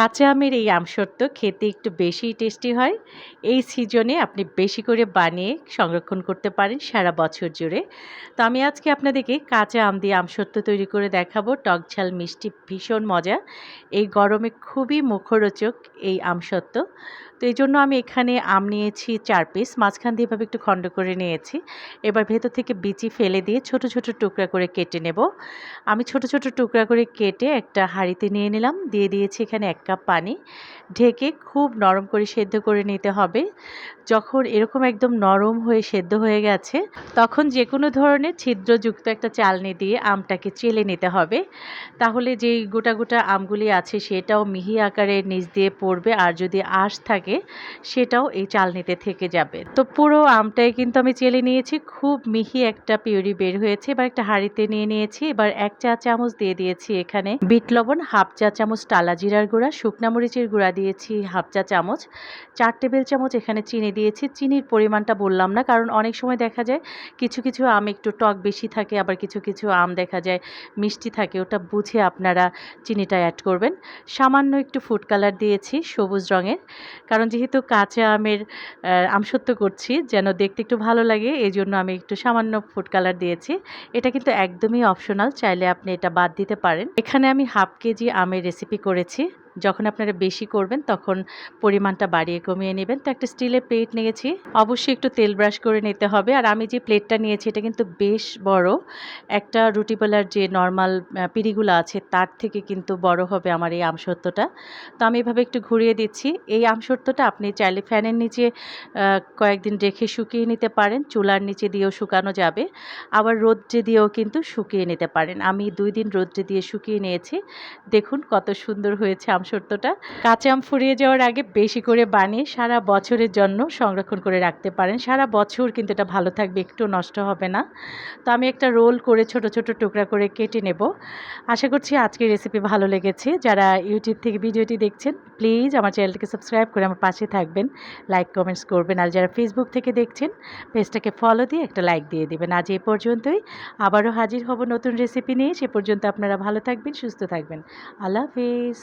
কাঁচা আমের এই আমসত্ব খেতে একটু বেশি টেস্টি হয়। এই সিজনে আপনি বেশি করে বানিয়ে সংরক্ষণ করতে পারেন সারা বছর জুড়ে। তো আমি আজকে আপনাদেরকে কাঁচা আম দিয়ে আমসত্ব তৈরি করে দেখাবো। টক ঝাল মিষ্টি ভীষণ মজা। এই গরমে খুবই মুখরোচক এই আমসত্ত্ব তো এই জন্য আমি এখানে আম নিয়েছি চার পিস মাঝখান দিয়ে এভাবে একটু খণ্ড করে নিয়েছি। এবার ভেতর থেকে বিচি ফেলে দিয়ে ছোট ছোট টুকরা করে কেটে নেব। আমি ছোট ছোট টুকরা করে কেটে একটা হাঁড়িতে নিয়ে নিলাম। দিয়ে দিয়েছি এখানে এক কাপ পানি। ঢেকে খুব নরম করে সেদ্ধ করে নিতে হবে। যখন এরকম একদম নরম হয়ে সেদ্ধ হয়ে গেছে, তখন যে কোনো ধরনের ছিদ্রযুক্ত একটা চালনি দিয়ে আমটাকে চেলে নিতে হবে। তাহলে যেই গোটা গোটা আমগুলি আছে সেটাও মিহি আকারে নিচ দিয়ে পড়বে। আর যদি আঁশ থাকে সেটাও এই চালনিতে থেকে যাবে। তো পুরো আমটাই কিন্তু আমি চেলে নিয়েছি, খুব মিহি একটা পিউরি বের হয়েছে, এবার একটা হাঁড়িতে নিয়ে নিয়েছি, এবার এক চা চামচ দিয়ে দিয়েছি এখানে বিট লবণ, হাফ চা চামচ টালা জিরার গুঁড়া, শুকনা মরিচের গুঁড়া দিয়েছি হাফ চা চামচ, চার টেবিল চামচ এখানে চিনি দিয়েছি, চিনির পরিমাণটা বললাম না, কারণ অনেক সময় দেখা যায় কিছু কিছু আম একটু টক বেশি থাকে, আবার কিছু কিছু আম দেখা যায় মিষ্টি থাকে, ওটা বুঝে আপনারা চিনিটা অ্যাড করবেন। সামান্য একটু ফুড কালার দিয়েছি, সবুজ রঙের, কারণ যেহেতু কাঁচা আমের আমসত্ব করছি, যেন দেখতে একটু ভালো লাগে, এই জন্য আমি একটু সামান্য ফুড কালার দিয়েছি। এটা কিন্তু একদমই অপশনাল চাইলে আপনি এটা বাদ দিতে পারেন। এখানে আমি হাফ কেজি আমের রেসিপি করেছি। যখন আপনারা বেশি করবেন তখন পরিমাণটা বাড়িয়ে কমিয়ে নেবেন। তো একটা স্টিলের প্লেট নিয়েছি। অবশ্যই একটু তেল ব্রাশ করে নিতে হবে। আর আমি যে প্লেটটা নিয়েছি, এটা কিন্তু বেশ বড়। একটা রুটি বেলার যে নর্মাল পিড়িগুলো আছে, তার থেকে কিন্তু বড় হবে আমার এই আমসত্ত্বটা তো আমি এভাবে একটু ঘুরিয়ে দিচ্ছি। এই আমসত্ত্বটা আপনি চাইলে ফ্যানের নিচে কয়েকদিন রেখে শুকিয়ে নিতে পারেন। চুলার নিচে দিয়েও শুকানো যাবে। আবার রোদ্রে দিয়েও কিন্তু শুকিয়ে নিতে পারেন। আমি দুই দিন রোদ্রে দিয়ে শুকিয়ে নিয়েছি। দেখুন কত সুন্দর হয়েছে আমসত্ত্বটা কাঁচা আম ফুরিয়ে যাওয়ার আগে বেশি করে বানিয়ে সারা বছরের জন্য সংরক্ষণ করে রাখতে পারেন। সারা বছর কিন্তু এটা ভালো থাকবে, একটু নষ্ট হবে না। তো আমি একটা রোল করে ছোট ছোট টুকরা করে কেটে নেব। আশা করছি আজকের রেসিপি ভালো লেগেছে। যারা ইউটিউব থেকে ভিডিওটি দেখছেন প্লিজ আমার চ্যানেলটিকে সাবস্ক্রাইব করে আমার পাশে থাকবেন। লাইক কমেন্টস করবেন। আর যারা ফেসবুক থেকে দেখছেন পেজটাকে ফলো দিয়ে একটা লাইক দিয়ে দেবেন। আজ এ পর্যন্তই। আবারও হাজির হব নতুন রেসিপি নিয়ে। সে পর্যন্ত আপনারা ভালো থাকবেন, সুস্থ থাকবেন। আল্লাহ হাফিজ।